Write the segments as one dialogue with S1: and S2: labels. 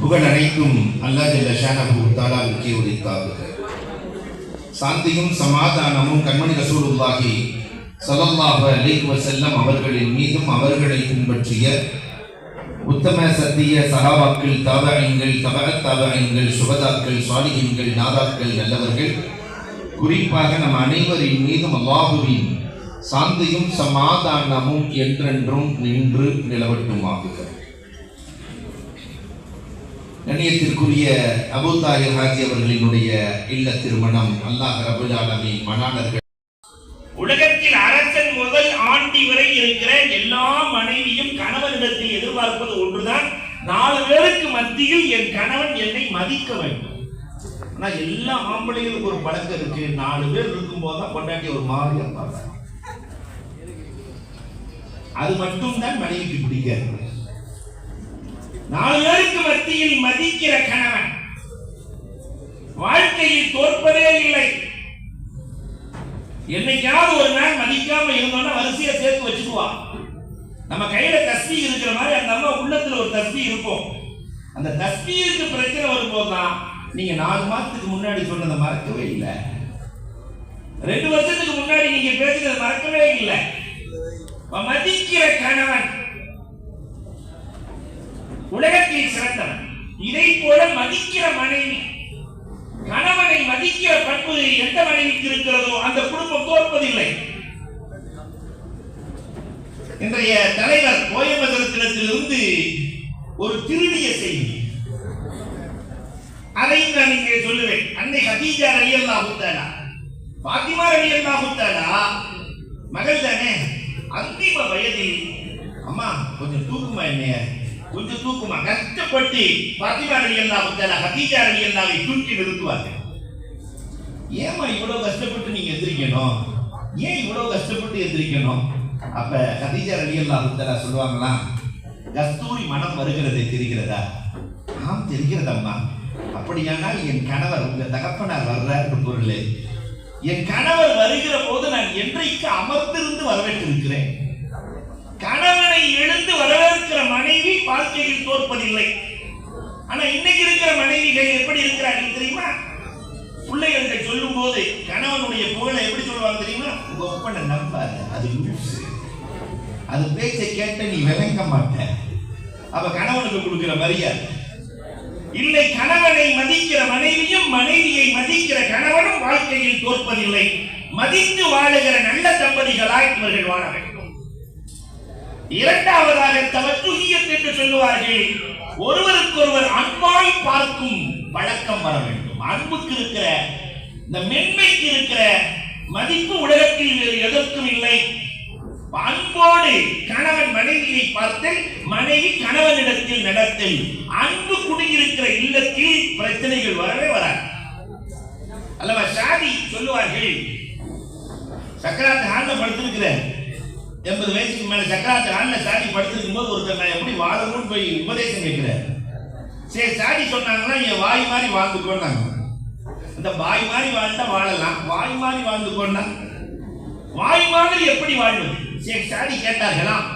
S1: புகழ் அனைத்தும் அல்லா ஜல்ல ஷானஹு தாலாவுக்கே உரித்தாகுக. சாந்தியும் சமாதானமும் கண்மணி ரசூலுல்லாஹி ஸல்லல்லாஹு அலைஹி வசல்லம் அவர்களின் மீதும் அவர்களை பின்பற்றிய உத்தம சத்திய சஹாபாக்கள் தாபகங்கள் தபகத் தாபகங்கள் சுபதாக்கள் சாலிகின்கள் நாதாக்கள் நல்லவர்கள் குறிப்பாக நம் அனைவரின் மீதும் அல்லாஹுவின் சாந்தியும் சமாதானமும் என்றென்றும் நின்று நிலவட்டுமாகுக. கண்ணியத்திற்குரிய அபுதாயிர் ஹாஜி அவர்களினுடைய இல்ல திருமணம். அல்லாஹ் ரபுல் ஆலமீன் மணாளர்கள்.
S2: உலகத்தில் அரசன் முதல் ஆண்டி வரை இருக்கிற எல்லா மனைவியும் கணவனிடத்தில் எதிர்பார்ப்பது ஒன்றுதான். நாலு பேருக்கு மத்தியில் என் கணவன் என்னை மதிக்க வேண்டும். ஆனா எல்லா ஆம்பளைகளுக்கும் ஒரு பழக்கம் இருக்கு. நாலு பேர் இருக்கும் போதுதான் பொண்டாட்டி ஒரு மாதிரி அது மட்டும்தான் மனைவிக்கு பிடிக்காது. நாலு பேருக்கு மத்தியில் மதிக்கிற கணவன். வாழ்க்கையில் தோற்பதே இல்லை. என்னைக்காவது ஒரு நாள் மதிக்காம இருந்தோம்னா வரிசையா சேர்த்து வச்சுக்குவா. நம்ம கையில தஸ்பி இருக்கிற மாதிரி அந்த அம்மா உள்ளத்துல ஒரு தஸ்பி இருக்கும். அந்த தஸ்பிக்கு பிரச்சனை வரும்போதுதான் நீங்க நாலு மாசத்துக்கு முன்னாடி சொன்னதை மறக்கவே இல்லை. ரெண்டு வருஷத்துக்கு முன்னாடி நீங்க பேசுனதை மறக்கவே இல்லை. மதிக்கிற கணவன் உலகத்தில் சிறந்தவன். இதை போல மதிக்கிற மனைவி கணவனை மதிக்கிற பண்பு எந்த மனைவிக்கு இருக்கிறதோ அந்த குடும்பம் தோற்பதில்லை. இன்றைய தலைவர் கோயம்புத்தூரத்திலிருந்து ஒரு திருடிய செய்தி. அதையும் நான் இங்கே சொல்லுவேன். அன்னை ஹதீஜா ரலி அல்லாஹுத்தாலா பாத்திமா ரலி அல்லாஹுத்தாலா மகள் தானே? அந்திம வயதில் அம்மா கொஞ்சம் தூக்குமா என்னைய? கொஞ்சம் தூக்குமா? கஷ்டப்பட்டு பாத்திமா ரலி அல்லாஹுத்தாலா ஹதீஜா ரலி அல்லாவை தூக்கி நிறுத்துவாங்க. ஏமா இவ்வளவு கஷ்டப்பட்டு நீங்க எந்திரிக்கணும்? ஏன் இவ்வளவு கஷ்டப்பட்டு எந்திரிக்கணும்? அப்ப ஹதீஜா ரலி அல்லாஹுத்தாலா சொல்லுவாங்களா கஸ்தூரி மனம் வருகிறதை தெரிகிறதா? ஆம் தெரிகிறதம்மா. அப்படியானால் என் கணவர் உங்க தகப்பனார் வர்றாரு பொருள். என் கணவர் வருகிற போது நான் என்றைக்கு அமர்ந்திருந்து வரவேற்றிருக்கிறேன். கணவனை எழுந்து வரவேற்கிற மனைவி வாழ்க்கையில் தோற்பதில்லை. ஆனா இன்னைக்கு இருக்கிற மனைவிகள் எப்படி இருக்கிறார்கள் தெரியுமா? பிள்ளைகள்கிட்ட சொல்லும் போது கணவனுடைய புகழை எப்படி சொல்லுவாங்க தெரியுமா? உங்க ஒப்பனை நம்பாத அது லூசு அது பேச்சை கேட்ட நீ விளங்க மாட்ட. அப்ப கணவனுக்கு கொடுக்கிற மரியாதை. இல்லை கணவனை மதிக்கிற மனைவியும் மனைவியை மதிக்கிற கணவனும் வாழ்க்கையில் தோற்பதில்லை. மதித்து வாழுகிற நல்ல தம்பதிகளாய் இவர்கள் வாழ வேண்டும். இரண்டாவதாக தவத்துகியத் என்று சொல்லுவார்கள். ஒருவருக்கொருவர் அன்பாய் பார்க்கும் பழக்கம் வர வேண்டும். அன்புக்கு இருக்கிற இந்த மென்மைக்கு இருக்கிற மதிப்பு உலகத்தில் வேறு எதற்கும் இல்லை. அன்போடு கணவன் மனைவியை பார்த்தல் மனைவி கணவனிடத்தில் நடத்தல் அன்பு குடியிருக்கிற இல்லத்தில் பிரச்சனைகள் வரவே வராது. அல்லவா சாதி சொல்லுவார்கள் சக்கராத்து ஹாண்ட படுத்திருக்கிறேன் எண்பது வயசுக்கு மேல சக்கராத்து ஹாண்ட சாதி படுத்திருக்கும் போது ஒருத்தர் நான் எப்படி வாழணும்னு போய் உபதேசம் கேட்கிறேன் சரி சாதி சொன்னாங்கன்னா என் வாய் மாதிரி வாழ்ந்துக்கோன்னாங்க அந்த வாய் மாதிரி வாழ்ந்தா வாழலாம். வாய் மாதிரி வாழ்ந்துக்கோன்னா வாய் மாதிரி எப்படி வாழ்வது? சரி சாடி கேட்டார்களாம்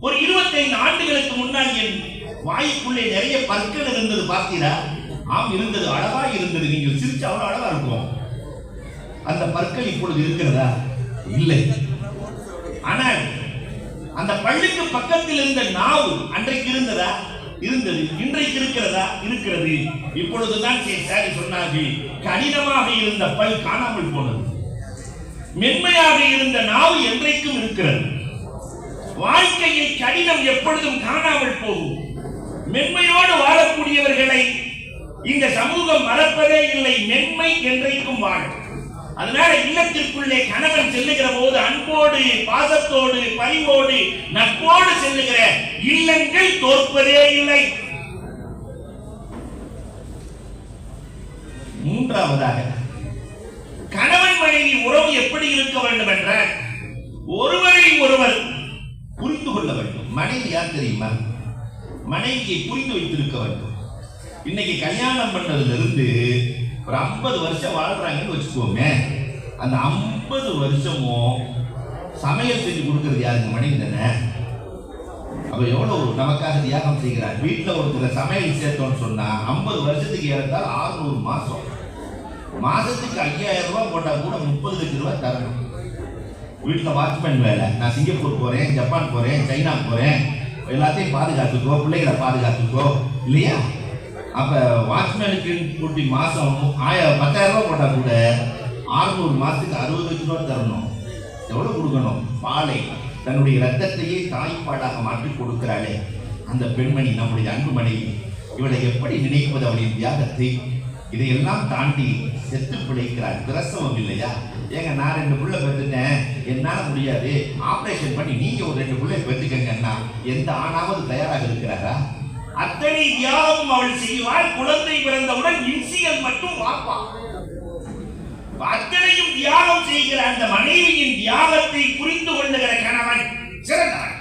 S2: ஒரு இருபத்தைந்து ஆண்டுகளுக்கு முன்னால் என் வாய்க்குள்ளே நிறைய பற்கள் இருந்தது பார்த்தீரா? ஆம் இருந்தது. அழகா இருந்தது. நீங்கள் சிரிச்சு அவ்வளவு அழகா இருக்கும் அந்த பற்கள் இப்பொழுது இருக்கிறதா? இல்லை. ஆனால் அந்த பள்ளிக்கு பக்கத்தில் இருந்த நாவு அன்றைக்கு இருந்ததா? இருந்தது. இன்றைக்கு இருக்கிறதா? இருக்கிறது. இப்பொழுதுதான் சாரி சொன்னார்கள் கடினமாக இருந்த பல் காணாமல் போனது. மென்மையாக இருந்த நாவு என்றைக்கும் இருக்கிறது. வாழ்க்கையில் கடினம் எப்பொழுதும் காணாமல் போகும். மென்மையோடு வாழக்கூடியவர்களை இந்த சமூகம் மறப்பதே இல்லை. மென்மை என்றைக்கும் வாழும் அதனால இல்லத்திற்குள்ளே கணவன் செல்லுகிற போது அன்போடு பாசத்தோடு பரிவோடு நட்போடு செல்லுகிற இல்லங்கள் தோற்பதே இல்லை. மூன்றாவதாக கணவன் மனைவி உறவு எப்படி இருக்க வேண்டும் என்ற ஒருவரை ஒருவர் புரிந்து கொள்ள வேண்டும். மனைவி யார் தெரியுமா? மனைவியை புரிந்து வைத்திருக்க வேண்டும். இன்னைக்கு கல்யாணம் பண்ணதுல இருந்து ஒரு ஐம்பது வருஷம் வாழ்கிறாங்கன்னு வச்சுக்கோமே அந்த ஐம்பது வருஷமும் சமையல் செஞ்சு கொடுக்கறது யாருங்க மனைவி தானே.
S1: அப்போ எவ்வளோ நமக்காக தியாகம் செய்கிறார்? வீட்டில் ஒருத்தர் சமையல் சேர்த்தோம்னு சொன்னால் ஐம்பது வருஷத்துக்கு ஏறத்தால் ஆறுநூறு மாதம் மாதத்துக்கு ஐயாயிரம் ரூபாய் போட்டால் கூட முப்பது லட்ச ரூபா தரணும். வீட்டில் வாட்ச்மேன் வேலை. நான் சிங்கப்பூர் போகிறேன் ஜப்பான் போகிறேன் சைனா போகிறேன் எல்லாத்தையும் பாதுகாத்துக்கோ பிள்ளைகளை பாதுகாத்துக்கோ. இல்லையா? அப்ப வாட்ச்மேனுக்கு கூட்டி மாசம் ஆய பத்தாயிரம் ரூபாய் போட்டா கூட ஆறுநூறு மாசத்துக்கு அறுபது லட்ச ரூபா தரணும். எவ்வளவு கொடுக்கணும்? பாலை. தன்னுடைய ரத்தத்தையே தாய்ப்பாடாக மாற்றி கொடுக்கிறாளே. அந்த பெண்மணி நம்முடைய அன்பு மனைவி இவளை எப்படி நினைப்பது? அவளின் தியாகத்தை இதையெல்லாம் தாண்டி செத்து பிழைக்கிறாள். பிரசவம் இல்லையா? ஏங்க நான் ரெண்டு பிள்ளை பெற்றுட்டேன். என்னால் முடியாது. ஆப்ரேஷன் பண்ணி நீங்கள் ஒரு ரெண்டு பிள்ளை பெற்றுக்கங்கன்னா எந்த ஆணாவது தயாராக இருக்கிறாரா?
S2: அத்தனை தியாகமும் அவள் செய்வாள். குழந்தை பிறந்தவுடன் இன்சியல் மட்டும் வாப்பாள் அத்தனையும் தியாகம் செய்கிற அந்த மனைவியின் தியாகத்தை புரிந்து கொள்ளுகிற கணவன் சிறந்தவன்.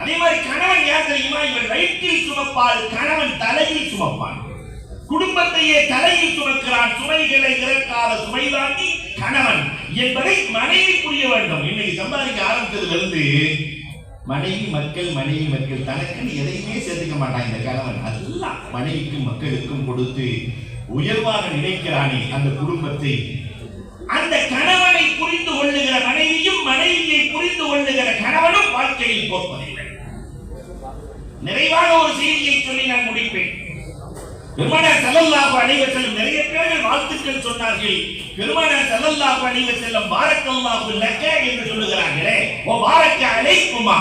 S2: அதே மாதிரி கணவன் யார் தெரியுமா? இவன் வயிற்றில் சுமப்பாள் கணவன் தலையில் சுமப்பான். குடும்பத்தையே தலையில் சுமக்கிறான். சுமைகளை இறக்காத சுமைதாங்கி கணவன் என்பதை மனைவி புரிய வேண்டும். இன்னைக்கு சம்பாதிக்க ஆரம்பித்ததிலிருந்து மனைவி மக்கள் மனைவி மக்கள் தனக்குன்னு எதையுமே சேர்த்துக்க மாட்டான் இந்த கணவன். அதெல்லாம் மனைவிக்கும் மக்களுக்கும் கொடுத்து உயர்வாக நினைக்கிறானே அந்த குடும்பத்தை. அந்த கணவனை புரிந்து கொள்ளுகிற மனைவியும் மனைவியை புரிந்து கொள்ளுகிற கணவனும் வாழ்க்கையில் போற்பதில்லை. நிறைவாக ஒரு செய்தியை சொல்லி நான் முடிப்பேன். பெருமானார் ஸல்லல்லாஹு அலைஹி வஸல்லம் நிறைய பேர்கள் வாழ்த்துக்கள் சொன்னார்கள். பெருமானார் ஸல்லல்லாஹு அலைஹி செல்லும் பாரக்கல்லாஹு லக்க என்று சொல்லுகிறார்களே ஓ பாரக்க அலைக்குமா?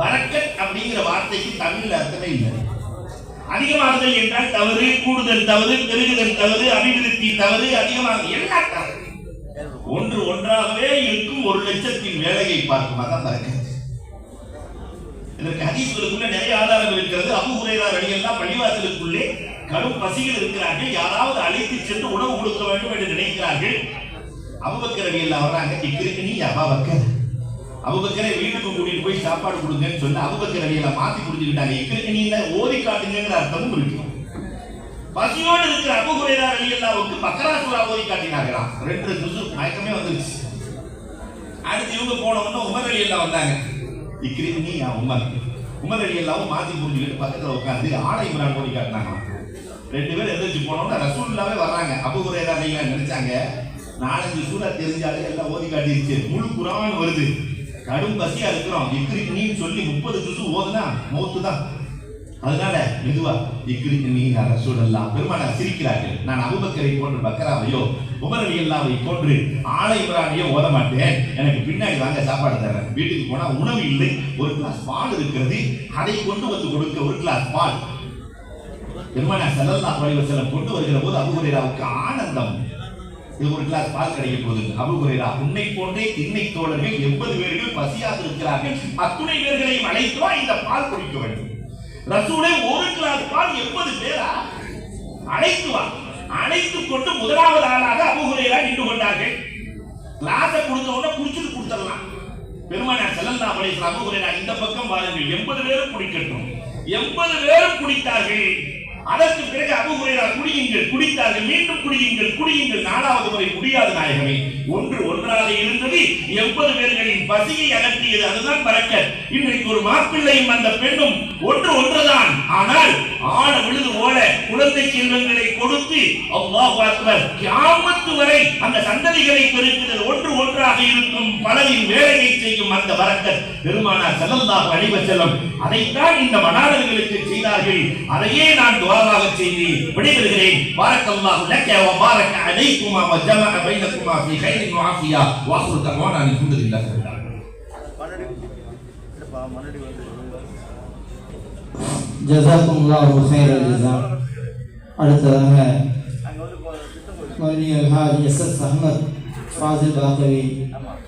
S2: பரக்கத் அப்படிங்கிற வார்த்தைக்கு தமிழ்ல அர்த்தமே இல்லை. அதிகமாகுதல் என்றால் தவறு கூடுதல் தவறு பெருகுதல் தவறு அபிவிருத்தி தவறு அதிகமாக எல்லா தவறு. ஒன்று ஒன்றாகவே இருக்கும் ஒரு லட்சத்தின் வேலையை பார்க்கும் அதான் பரக்கத் இதற்கு ஹதீஸ்களுக்குள்ள நிறைய ஆதாரம் இருக்கிறது. அபு உரையார் ரலியல்லாஹு பள்ளிவாசலுக்குள்ளே கடும் பசியில் இருக்கிறார்கள். யாராவது அழைத்து சென்று உணவு கொடுக்க வேண்டும் என்று நினைக்கிறார்கள். அபுபக்கர் ரலியல்லாஹு வர்றாங்க இக்கிருக்கு நீ அபாபக்கர். அபுபக்கரை வீட்டுக்கு கூட்டிட்டு போய் சாப்பாடு கொடுங்கன்னு சொல்லி அபுபக்கர் ரலியல்லாஹு மாத்தி புரிஞ்சுக்கிட்டாங்க. இக்கிருக்கு நீ ஓதி காட்டுங்கிற அர்த்தமும் இருக்கு. பசியோடு இருக்கிற அபு ஹுரைரா ரலியல்லாஹுக்கு பக்கரா சூரா ஓதி காட்டினார்களாம். ரெண்டு துசு மயக்கமே வந்துருச்சு. அடுத்து இவங்க போன உடனே உமர் அலி வந்தாங்க. இக்கிரிக்கு நீ உமர்? உமர் அலி எல்லாவும் மாத்தி புரிஞ்சுக்கிட்டு பக்கத்துல உட்காந்து ஆடை இம்ரான் ஓடி காட்டினாங்களாம். ரெண்டு பேரும் எந்திரிச்சு போனோம்னா ரசூல்லாவே வர்றாங்க. அபு ஹுரைரா ரலியல்லாஹு நினைச்சாங்க. நாலஞ்சு சூறா தெரிஞ்சாலே எல்லாம் ஓதி காட்டிருச்சு. முழு குரான் வருது. கடும் பசியா இருக்கிறோம். இக்கிரிக்கு நீன்னு சொல்லி முப்பது ஜுசு ஓதுனா மௌத்து தான் அதனால மெதுவா இக்கிரிக்கு நீ ரசூலல்லாம் பெருமானார் சிரிக்கிறார்கள். நான் அபுபக்கரை போன்று பக்கராவையோ உமர் அலி அல்லாவை போன்று ஆலை இப்ரானியோ ஓத மாட்டேன். எனக்கு பின்னாடி வாங்க சாப்பாடு தரேன். வீட்டுக்கு போனா உணவு இல்லை. ஒரு கிளாஸ் பால் இருக்கிறது. அதை கொண்டு வந்து கொடுக்க ஒரு கிளாஸ் பால். பெருமானார் செல்லல்லா அலைஹி கொண்டு வருகிற போது அபுகுரேராவுக்கு ஆனந்தம். இது ஒரு கிளாஸ் பால் கிடைக்க போகுது. அபு உன்னை போன்றே திண்ணை தோழர்கள் எண்பது பேர்கள் பசியாக இருக்கிறார்கள். அத்துணை பேர்களையும் அழைத்தோ இந்த பால் குடிக்க வேண்டும். ரசூலை ஒரு கிளாஸ் பால் எண்பது பேரா? அழைத்து வா. அழைத்து கொண்டு முதலாவது ஆளாக அபு ஹுரைரா நின்று கொண்டார்கள். கிளாஸை கொடுத்த உடனே குடிச்சிட்டு கொடுத்துடலாம். பெருமானார் ஸல்லல்லாஹு அலைஹி வஸல்லம் அபூ இந்த பக்கம் வாருங்கள். எண்பது பேரும் குடிக்கட்டும். எண்பது பேரும் குடித்தார்கள். அதற்கு பிறகு அபு ஹுரைரா குடியுங்கள் குடித்தார்கள் மீண்டும் குடியுங்கள் குடியுங்கள். நாலாவது முறை முடியாது நாயகமே. ஒன்று ஒன்றாக இருந்தது. எண்பது பேர்களின் பசியை அகற்றியது அதுதான் பறக்க இன்றைக்கு ஒரு மாப்பிள்ளையும் அந்த பெண்ணும் ஒன்று ஒன்றுதான். ஆனால் ஆட விழுது போல குழந்தை செல்வங்களை கொடுத்து அல்லாஹ் அக்பர் கியாமத்து வரை அந்த சந்ததிகளை பெருக்குதல் ஒன்று ஒன்றாக இருக்கும் பலரின் வேலையை செய்யும் அந்த வரக்கர் பெருமானார் செல்லந்தாக அழிவ வஸல்லம். அதைத்தான் இந்த மனாளர்களுக்கு செய்தார்கள். அதையே நான் துவாவாக செய்து விடைபெறுகிறேன். பாரக்கல்லாஹு லக்க வ பாரக்க அலைக்குமா வ ஜமஅ பைனக்குமா ஃபீ கைரின் வ ஆஃபியா. வ ஆஃபிரு தஅவானா அல்ஹம்துலில்லாஹி
S3: வந்து
S4: ஜசாக்குமுல்லாஹு ஹைரல் ஜஸா அடுத்ததாக
S3: அங்கே வந்து இப்போ சித்தம் கோயில்
S4: மௌலியர் ஹாஜி எஸ் எஸ் அஹமத் ஃபாசில் பாக்கவி
S3: ஆமாம்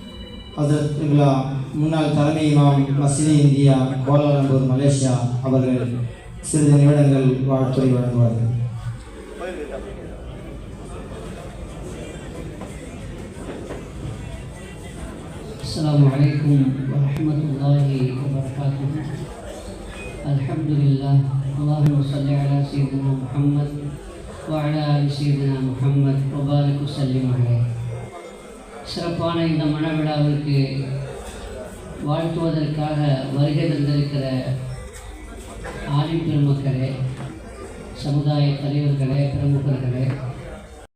S4: ஹசரத் இப்லா முன்னாள் தலைமை இமாம் மஸ்ஜித் இந்தியா கோலாலம்பூர் மலேசியா அவர்கள் சிறிது நிமிடங்கள் வாழ்த்துறை வழங்குவார்கள்
S3: கோயில் கேட்டா
S5: السلام عليكم ورحمة الله وبركاته الحمد لله اللهم صل على سيدنا محمد وعلى آل سيدنا محمد وبارك وسلم عليه சிறப்பான இந்த மணவிழாவிற்கு வாழ்த்துவதற்காக வருகை தந்திருக்கிற ஆலிம் பெருமக்களே சமுதாய தலைவர்களே பிரமுகர்களே